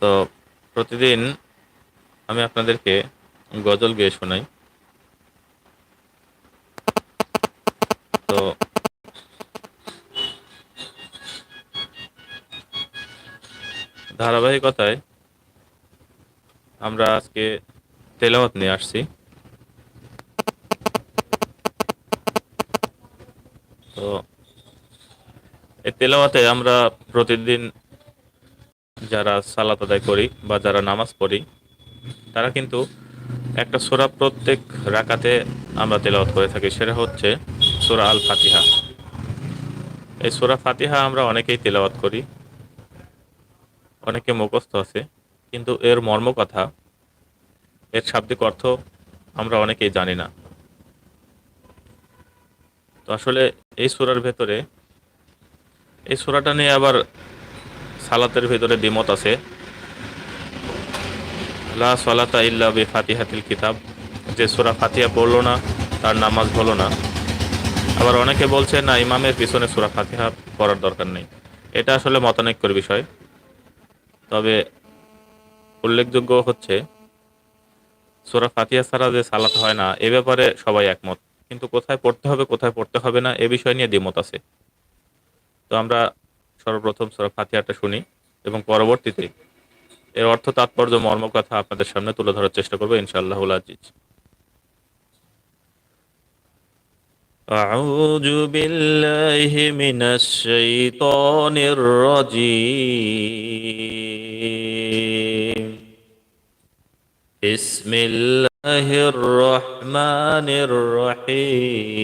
তো প্রতিদিন আমি আপনাদেরকে গজল গেয়ে শোনাই। তো ধারাবাহিকতায় আমরা আজকে তেলাওয়াত নিয়ে আসছি। তো এই তেলাওয়াতে আমরা প্রতিদিন যারা সালাত আদায় করি বা যারা নামাজ পড়ি, তারা কিন্তু একটা সোরা প্রত্যেক রাকাতে আমরা তেলাওয়াত করে থাকি। সেটা হচ্ছে সোরা আল ফাতিহা এই সোরা ফাতিহা আমরা অনেকেই তেলাওয়াত করি, অনেকে মুখস্থ আছে, কিন্তু এর মর্ম কথা, এর শাব্দিক অর্থ আমরা অনেকেই জানি না। তো আসলে এই সুরার ভেতরে, এই সুরাটা নিয়ে আবার সালাতের ভেতরে দ্বিমত আছে। লা সালাতা ইল্লা বি ফাতিহাতিল কিতাব। যে সুরা ফাতিহা পড়ল না, তার নামাজ হলো না। আবার অনেকে বলছে, না, ইমামের পিছনে সুরা ফাতিহা পড়ার দরকার নেই। এটা আসলে মতানৈক্যর বিষয়। তবে উল্লেখযোগ্য হচ্ছে, সুরা ফাতিহা ছাড়া যে সালাত হয় না, এ ব্যাপারে সবাই একমত। কিন্তু কোথায় পড়তে হবে, কোথায় পড়তে হবে না, এ বিষয় নিয়ে দ্বিমত আছে। তো আমরা সর্বপ্রথম সুরা ফাতিহাটা শুনি এবং পরবর্তীতে এর অর্থ তাৎপর্য মর্ম কথা আপনাদের সামনে তুলে ধরার চেষ্টা করবো ইনশাআল্লাহ আজিজ أعوذ بالله من الشيطان الرجيم بسم الله الرحمن الرحيم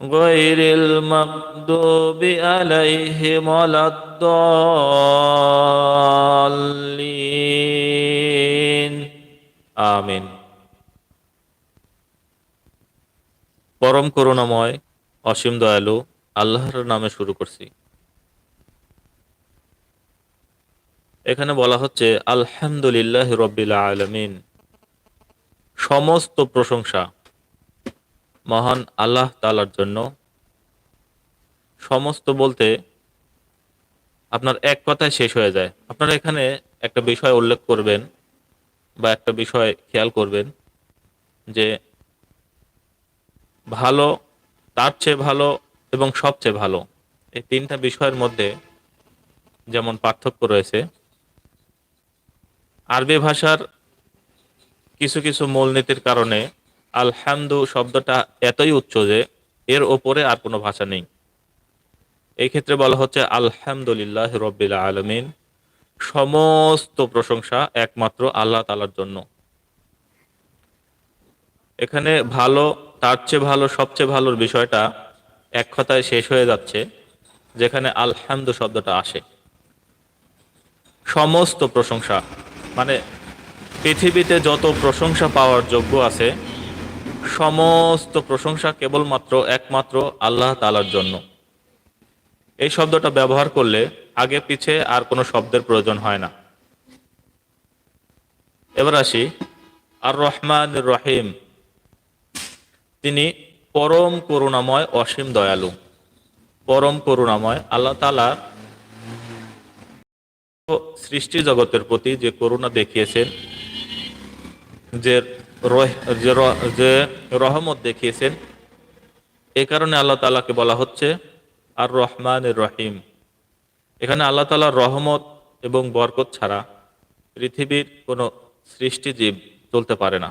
غير المغضوب عليهم ولا الضالين আমিন পরম করুণাময় অসীম দয়ালু আল্লাহর নামে শুরু করছি এখানে বলা হচ্ছে আলহামদুলিল্লাহ রব্বিল আলমিন সমস্ত প্রশংসা মহান আল্লাহ তালার জন্য সমস্ত বলতে আপনার এক কথায় শেষ হয়ে যায়। আপনারা এখানে একটা বিষয় উল্লেখ করবেন বা একটা বিষয় খেয়াল করবেন যে ভালো, তার চেয়ে ভালো এবং সবচেয়ে ভালো এই তিনটা বিষয়ের মধ্যে যেমন পার্থক্য রয়েছে, আরবি ভাষার কিছু কিছু মূলনীতির কারণে আলহামদু শব্দটা এতই উচ্চ যে এর ওপরে আর কোনো ভাষা নেই। এই ক্ষেত্রে বলা হচ্ছে আলহামদুলিল্লাহ রব্বিল আলমিন। সমস্ত প্রশংসা একমাত্র আল্লাহ তালার জন্য। এখানে ভালো, তার চেয়ে ভালো, সবচেয়ে ভালোর বিষয়টা এক কথায় শেষ হয়ে যাচ্ছে, যেখানে আলহামদু শব্দটা আসে। সমস্ত প্রশংসা মানে পৃথিবীতে যত প্রশংসা পাওয়ার যোগ্য আছে সমস্ত প্রশংসা কেবলমাত্র একমাত্র আল্লাহ তালার জন্য। এই শব্দটা ব্যবহার করলে আগে পিছে আর কোনো শব্দের প্রয়োজন হয় না। এবার আসি আর রহমান রহিম। তিনি পরম করুণাময় অসীম দয়ালু। পরম করুণাময় আল্লাহ তালা সৃষ্টি জগতের প্রতি যে করুণা দেখিয়েছেন, যে যে রহমত দেখিয়েছেন, এ কারণে আল্লাহ তালাকে বলা হচ্ছে আর রহমান রহিম। এখানে আল্লাহ তালার রহমত এবং বরকত ছাড়া পৃথিবীর কোনো সৃষ্টিজীব চলতে পারে না।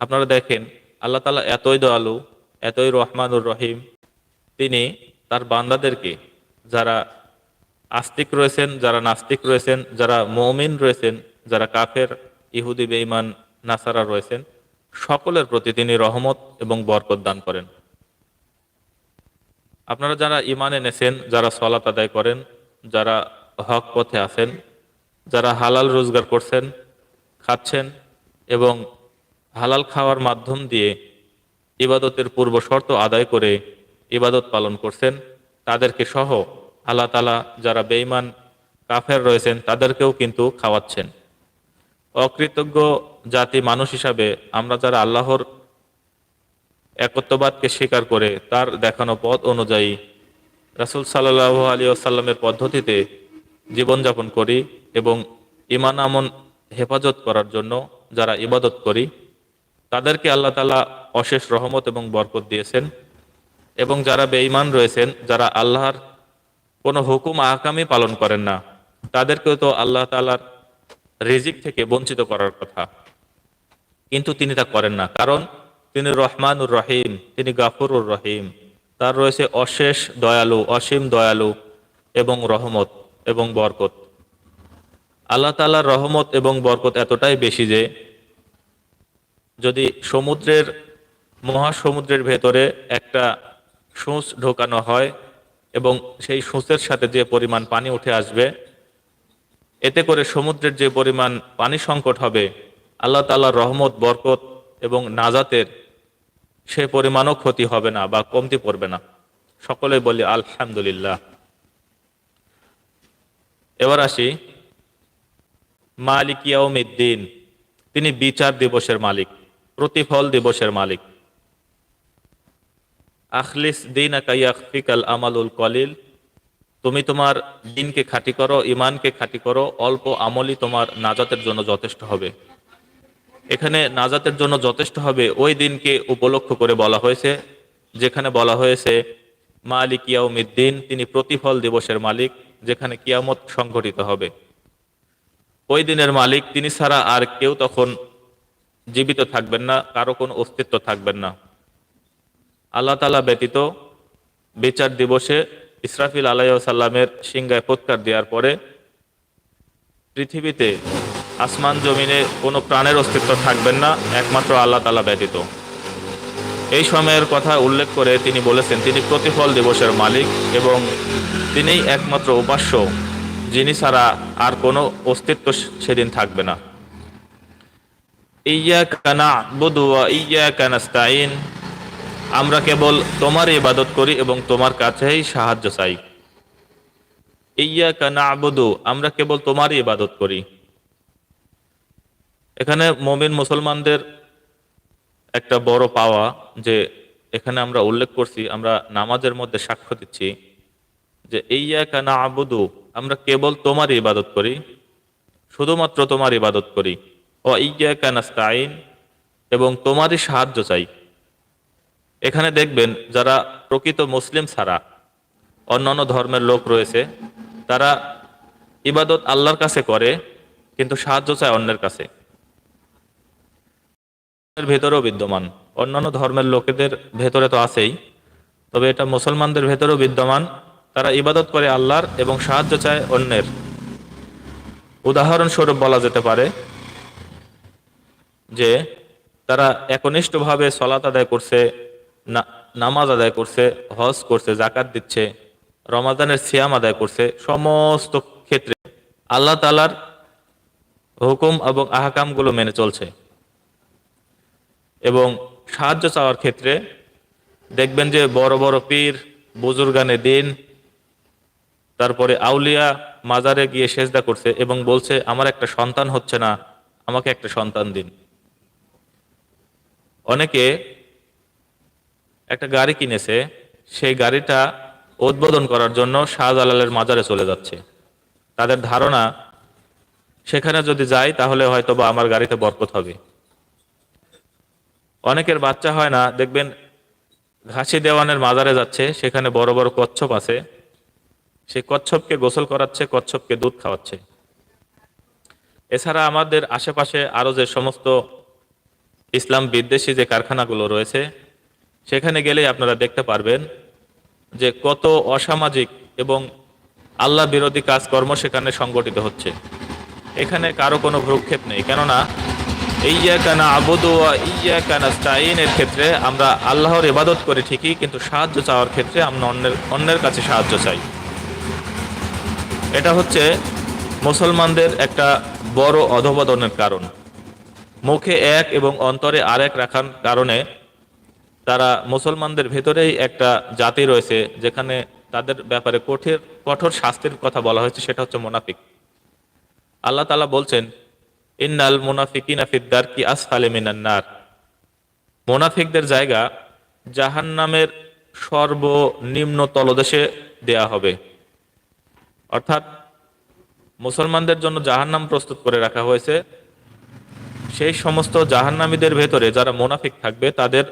আপনারা দেখেন, আল্লাহ তালা এতই দয়ালু, এতই রহমানুর রহিম, তিনি তার বান্দাদেরকে যারা আস্তিক রয়েছেন, যারা নাস্তিক রয়েছেন, যারা মমিন রয়েছেন, যারা কাফের, ইহুদি, বেঈমান, নাসারা রয়েছেন সকলের প্রতি তিনি রহমত এবং বরকত দান করেন। আপনারা যারা ইমান এনেছেন, যারা সলাত আদায় করেন, যারা হক পথে আছেন, যারা হালাল রোজগার করছেন, খাচ্ছেন এবং হালাল খাওয়ার মাধ্যম দিয়ে ইবাদতের পূর্ব শর্ত আদায় করে ইবাদত পালন করছেন, তাদেরকে সহ আল্লাহ তালা যারা বেঈমান, কাফের রয়েছেন, তাদেরকেও কিন্তু খাওয়াচ্ছেন। অকৃতজ্ঞ জাতি মানুষ হিসাবে আমরা যারা আল্লাহর একত্ববাদকে স্বীকার করে তার দেখানো পথ অনুযায়ী রাসুল সাল্লাহ আলী আসাল্লামের পদ্ধতিতে জীবনযাপন করি এবং ইমান আমন হেফাজত করার জন্য যারা ইবাদত করি, তাদেরকে আল্লাহ তালা অশেষ রহমত এবং বরকত দিয়েছেন। এবং যারা বেঈমান রয়েছেন, যারা আল্লাহর কোনো হুকুম আহকামই পালন করেন না, তাদেরকেও তো আল্লাহ তালার রিজিক থেকে বঞ্চিত করার কথা। কিন্তু তিনি তা করেন না। কারণ তিনি রহমানুর রহিম, তিনি গাফুরুর রহিম। তার রয়েছে অশেষ দয়ালু, অসীম দয়ালু এবং রহমত এবং বরকত। আল্লাহ তালার রহমত এবং বরকত এতটাই বেশি যে, যদি সমুদ্রের, মহাসমুদ্রের ভেতরে একটা সূচ ঢোকানো হয় এবং সেই সূচের সাথে যে পরিমাণ পানি উঠে আসবে, এতে করে সমুদ্রের যে পরিমাণ পানি সংকট হবে আল্লাহ তাল্লাহর রহমত, বরকত এবং নাজাতের সে পরিমাণও ক্ষতি হবে না বা কমতি পড়বে না। সকলে বলি আলহামদুলিল্লাহ। এবার আসি মালিক ইয়াউমিদ্দিন। তিনি বিচার দিবসের মালিক, প্রতিফল দিবসের মালিক। আখলিস দিন আকাইয়াফিকাল আমালুল কলিল। তুমি তোমার দিনকে খাঁটি করো ইমানকে খাঁটি করো, অল্প আমলই তোমার নাজাতের জন্য যথেষ্ট হবে। এখানে নাজাতের জন্য যথেষ্ট হবে ওই দিনকে উপলক্ষ করে বলা হয়েছে, যেখানে বলা হয়েছে, মালিক ইয়াউমিদ্দিন, তিনি প্রতিফল দিবসের মালিক, যেখানে কিয়ামত সংঘটিত হবে। ওই দিনের মালিক, তিনি ছাড়া আর কেউ তখন জীবিত থাকবেন না, কারও কোনো অস্তিত্ব থাকবেন না। আল্লাহ তালা ব্যতীত বিচার দিবসে ইসরাফিল আলাইসাল্লামের সিংগায় পৎকার দেওয়ার পরে পৃথিবীতে আসমান জমিনে কোনো প্রাণের অস্তিত্ব থাকবেন না, একমাত্র আল্লাহ তালা ব্যতীত। এই সময়ের কথা উল্লেখ করে তিনি বলেছেন, তিনি প্রতিফল দিবসের মালিক এবং তিনিই একমাত্র উপাস্য, যিনি ছাড়া আর কোনো অস্তিত্ব সেদিন থাকবে না। ইয়া কানা বুদুয়া ইয়া কানাস্তাইন আমরা কেবল তোমার ইবাদত করি এবং তোমার কাছেই সাহায্য চাই। ইয়া কানা আবুদু আমরা কেবল তোমারই ইবাদত করি। এখানে মমিন মুসলমানদের একটা বড় পাওয়া যে এখানে আমরা উল্লেখ করছি, আমরা নামাজের মধ্যে সাক্ষ্য দিচ্ছি যে ইয়া কানা আবুদু আমরা কেবল তোমার ইবাদত করি, শুধুমাত্র তোমার ইবাদত করি। ও ইয়া কানাস্তাইন এবং তোমারই সাহায্য চাই। এখানে দেখবেন যারা প্রকৃত মুসলিম ছাড়া অন্যান্য ধর্মের লোক রয়েছে, তারা ইবাদত আল্লাহর কাছে করে, কিন্তু সাহায্য চায় অন্যের কাছে। ভেতরেও বিদ্যমান। অন্যান্য ধর্মের লোকেদের ভেতরে তো আছেই। তবে এটা মুসলমানদের ভেতরেও বিদ্যমান। তারা ইবাদত করে আল্লাহর এবং সাহায্য চায় অন্যের। উদাহরণস্বরূপ বলা যেতে পারে যে, তারা একনিষ্ঠভাবে সলাত আদায় করছে নামাজ আদায় করছে, হজ করছে জাকাত দিচ্ছে, রমাদানের সিয়াম আদায় করছে, সমস্ত ক্ষেত্রে আল্লাহ তালার হুকুম এবং আহকামগুলো মেনে চলছে। এবং সাহায্য চাওয়ার ক্ষেত্রে দেখবেন যে বড় বড় পীর, বুজুর্গানে দিন, তারপরে আউলিয়া মাজারে গিয়ে সেজদা করছে এবং বলছে, আমার একটা সন্তান হচ্ছে না, আমাকে একটা সন্তান দিন। অনেকে একটা গাড়ি কিনেছে, সেই গাড়িটা উদ্বোধন করার জন্য শাহজালালের মাজারে চলে যাচ্ছে। তাদের ধারণা, সেখানে যদি যাই, তাহলে হয়তো বা আমার গাড়িতে বরকত হবে। অনেকের বাচ্চা হয় না, দেখবেন ঘাসি দেওয়ানের মাজারে যাচ্ছে, সেখানে বড় বড় কচ্ছপ আছে। সেই কচ্ছপকে গোসল করাচ্ছে, কচ্ছপকে দুধ খাওয়াচ্ছে। এছাড়া আমাদের আশেপাশে আরও যে সমস্ত ইসলাম বিদ্বেষী যে কারখানাগুলো রয়েছে, সেখানে গেলেই আপনারা দেখতে পারবেন যে কত অসামাজিক এবং আল্লাহ বিরোধী কাজকর্ম সেখানে সংগঠিত হচ্ছে। এখানে কারও কোনো ভ্রুক্ষেপ নেই, কেননা ইয়া কানা আবুদু ইয়া কানা স্টাইনের ক্ষেত্রে আমরা আল্লাহর ইবাদত করি ঠিকই, কিন্তু সাহায্য চাওয়ার ক্ষেত্রে আমরা অন্যের অন্যের কাছে সাহায্য চাই। এটা হচ্ছে মুসলমানদের একটা বড় অধপতনের কারণ। মুখে এক এবং অন্তরে আরেক রাখার কারণে তারা মুসলমানদের ভেতরেই একটা জাতি রয়েছে, যেখানে তাদের ব্যাপারে কঠিন, কঠোর শাস্তির কথা বলা হয়েছে, সেটা হচ্ছে মোনাফিক। আল্লাহ তালা বলছেন ইন্নাল মুনাফিকিনা ফিদ্দার কি আসফালে মিনান্নার মোনাফিকদের জায়গা জাহান্নামের সর্বনিম্ন তলদেশে দেয়া হবে। অর্থাৎ মুসলমানদের জন্য জাহান্নাম প্রস্তুত করে রাখা হয়েছে। সেই সমস্ত জাহান্নামীদের ভেতরে যারা মোনাফিক থাকবে, তাদের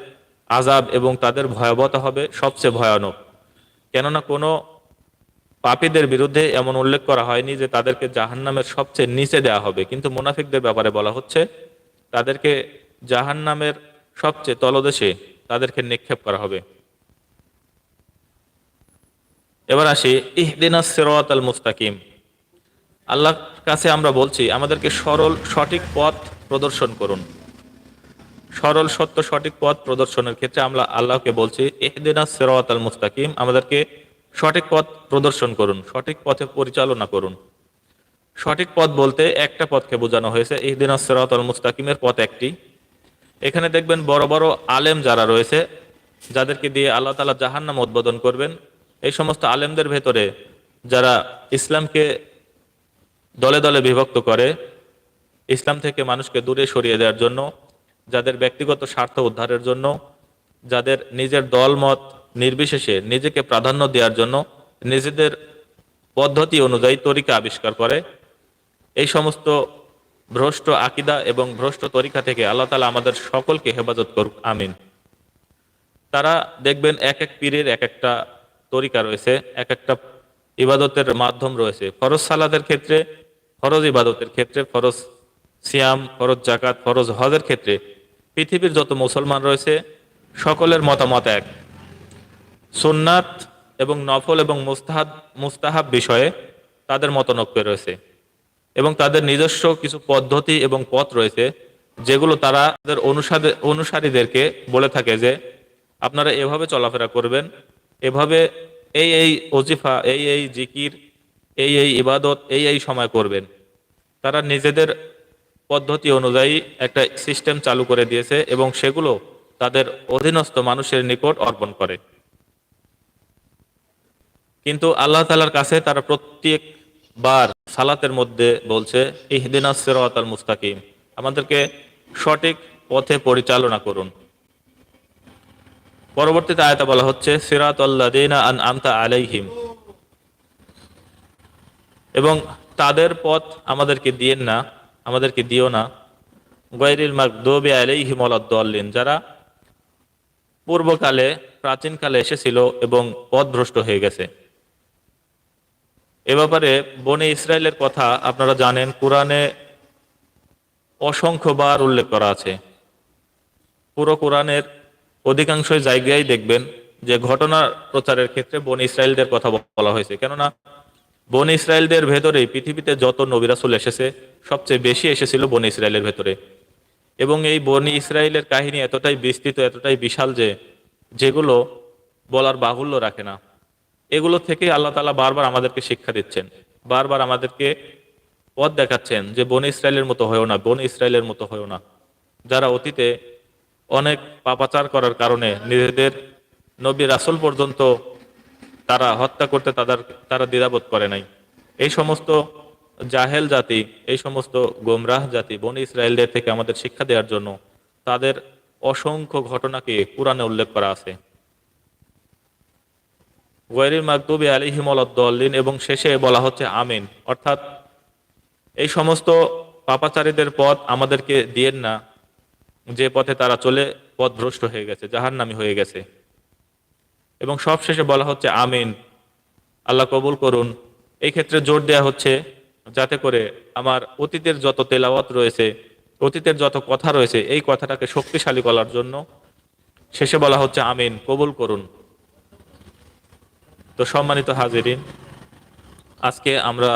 আজাব এবং তাদের ভয়াবহতা হবে সবচেয়ে ভয়ানক। কেননা কোনো পাপীদের বিরুদ্ধে এমন উল্লেখ করা হয়নি যে তাদেরকে জাহান্নামের সবচেয়ে নিচে দেওয়া হবে। কিন্তু মুনাফিকদের ব্যাপারে বলা হচ্ছে, তাদেরকে জাহান্নামের সবচেয়ে তলদেশে তাদেরকে নিক্ষেপ করা হবে। এবার আসি ইহদিনা সিরাত আল মুস্তাকিম। আল্লাহর কাছে আমরা বলছি, আমাদেরকে সরল, সঠিক পথ প্রদর্শন করুন। সরল, সত্য, সঠিক পথ প্রদর্শনের ক্ষেত্রে আমরা আল্লাহকে বলছি ইহদিনা সিরাত আল মুস্তাকিম, আমাদেরকে সঠিক পথ প্রদর্শন করুন, সঠিক পথে পরিচালনা করুন। সঠিক পথ বলতে একটা পথকে বোঝানো হয়েছে। ইহদিন সিরাত আল মুস্তাকিমের পথ একটি। এখানে দেখবেন বড় বড় আলেম যারা রয়েছে, যাদেরকে দিয়ে আল্লাহ তালা জাহান্নাম উদ্বোধন করবেন, এই সমস্ত আলেমদের ভেতরে যারা ইসলামকে দলে দলে বিভক্ত করে, ইসলাম থেকে মানুষকে দূরে সরিয়ে দেওয়ার জন্য, যাদের ব্যক্তিগত স্বার্থ উদ্ধারের জন্য, যাদের নিজের দলমত নির্বিশেষে নিজেকে প্রাধান্য দেওয়ার জন্য নিজেদের পদ্ধতি অনুযায়ী তরিকা আবিষ্কার করে। এই সমস্ত ভ্রষ্ট আকিদা এবং ভ্রষ্ট তরিকা থেকে আল্লাহ তালা আমাদের সকলকে হেফাজত করুক, আমিন। তারা দেখবেন এক এক পীরের এক একটা তরিকা রয়েছে, এক একটা ইবাদতের মাধ্যম রয়েছে। ফরজ সালাদের ক্ষেত্রে, ফরজ ইবাদতের ক্ষেত্রে, ফরজ সিয়াম, ফরজ জাকাত ফরজ হজের ক্ষেত্রে পৃথিবীর যত মুসলমান রয়েছে, সকলের মতামত এক। সুন্নাত এবং নফল এবং মুস্তাহাব মুস্তাহাব বিষয়ে তাদের মতনৈক্য রয়েছে এবং তাদের নিজস্ব কিছু পদ্ধতি এবং পথ রয়েছে যেগুলো তারা তাদের অনুসারে অনুসারীদেরকে বলে থাকে যে, আপনারা এভাবে চলাফেরা করবেন, এভাবে এই এই ওজিফা, এই এই জিকির, এই এই ইবাদত, এই এই সময় করবেন। তারা নিজেদের পদ্ধতি অনুযায়ী একটা সিস্টেম চালু করে দিয়েছে এবং সেগুলো তাদের অধীনস্থ মানুষের নিকট অর্পণ করে। কিন্তু আল্লাহ তালার কাছে তারা প্রত্যেকবার সালাতের মধ্যে বলছে ইহদিনা সিরাত আল মুস্তাকিম। আমাদেরকে সঠিক পথে পরিচালনা করুন। পরবর্তীতে আয়তা বলা হচ্ছে সিরাত আন আমতা আলাইহিম। এবং তাদের পথ আমাদেরকে দিয়েন না, আমাদেরকে দিও না। গৈরিল মাকদুবি আলাইহিম আলাদ্দাল্লিন যারা পূর্বকালে, প্রাচীনকালে এসেছিল এবং পথভ্রষ্ট হয়ে গেছে। এ ব্যাপারে বনে ইসরায়েলের কথা আপনারা জানেন, কোরআনে অসংখ্যবার উল্লেখ করা আছে। পুরো কোরআনের অধিকাংশ জায়গায় দেখবেন যে ঘটনা প্রচারের ক্ষেত্রে বন ইসরায়েলদের কথা বলা হয়েছে। কেননা, বন ইসরায়েলদের ভেতরেই পৃথিবীতে যত নবিরাসুল এসেছে, সবচেয়ে বেশি এসেছিল বন ইসরায়েলের ভেতরে। এবং এই বনি ইসরায়েলের কাহিনী এতটাই বিস্তৃত, এতটাই বিশাল যে, যেগুলো বলার বাহুল্য রাখে না। এগুলো থেকে আল্লাহ তালা বারবার আমাদেরকে শিক্ষা দিচ্ছেন। বারবার আমাদেরকে পথ দেখাচ্ছেন যে বন ইসরায়েলের মতো হয়েও না, বন ইসরায়েলের মতো হয়েও না। যারা অতীতে অনেক পাপাচার করার কারণে নিজেদের নবী রাসুল পর্যন্ত তারা হত্যা করতে তাদের, তারা দ্বিধাবোধ করে নাই। এই সমস্ত জাহেল জাতি, এই সমস্ত গোমরাহ জাতি বন ইসরায়েলদের থেকে আমাদের শিক্ষা দেওয়ার জন্য তাদের অসংখ্য ঘটনাকে কোরআনে উল্লেখ করা আছে। ওয়ারির মাকদুবি আলিহিম আলাদ্দলিন এবং শেষে বলা হচ্ছে আমিন। অর্থাৎ এই সমস্ত পাপাচারীদের পথ আমাদেরকে দিয়েন না, যে পথে তারা চলে পথ ভ্রষ্ট হয়ে গেছে জাহার নামি হয়ে গেছে। এবং সব শেষে বলা হচ্ছে আমিন। আল্লাহ কবুল করুন। এই ক্ষেত্রে জোর দেয়া হচ্ছে যাতে করে আমার অতীতের যত তেলাওয়াত রয়েছে, অতীতের যত কথা রয়েছে, এই কথাটাকে শক্তিশালী করার জন্য শেষে বলা হচ্ছে আমিন। কবুল করুন। তো সম্মানিত হাজিরিন, আজকে আমরা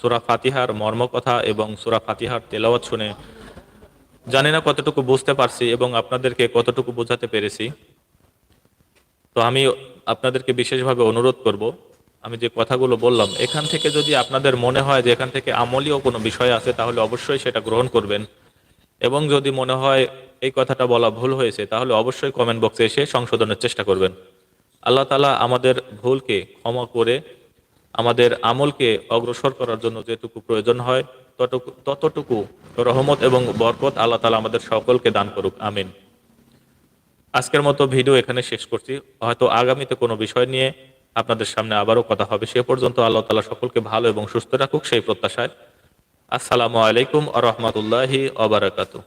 সুরা ফাতিহার মর্মকথা এবং সুরা ফাতিহার তেলাওয়াত শুনে জানি না কতটুকু বুঝতে পারছি এবং আপনাদেরকে কতটুকু বোঝাতে পেরেছি। তো আমি আপনাদেরকে বিশেষভাবে অনুরোধ করব, আমি যে কথাগুলো বললাম, এখান থেকে যদি আপনাদের মনে হয় যে এখান থেকে আমলীয় কোনো বিষয় আছে, তাহলে অবশ্যই সেটা গ্রহণ করবেন। এবং যদি মনে হয় এই কথাটা বলা ভুল হয়েছে, তাহলে অবশ্যই কমেন্ট বক্সে এসে সংশোধনের চেষ্টা করবেন। আল্লাহ তালা আমাদের ভুলকে ক্ষমা করে আমাদের আমলকে অগ্রসর করার জন্য যেটুকু প্রয়োজন হয় ততটুকু ততটুকু রহমত এবং বরকত আল্লাহ তালা আমাদের সকলকে দান করুক, আমিন। আজকের মতো ভিডিও এখানে শেষ করছি। হয়তো আগামীতে কোনো বিষয় নিয়ে আপনাদের সামনে আবারও কথা হবে, সে পর্যন্ত আল্লাহ তালা সকলকে ভালো এবং সুস্থ রাখুক সেই প্রত্যাশায়। আসসালামু আলাইকুম আ রহমতুল্লাহি অবরাকাতু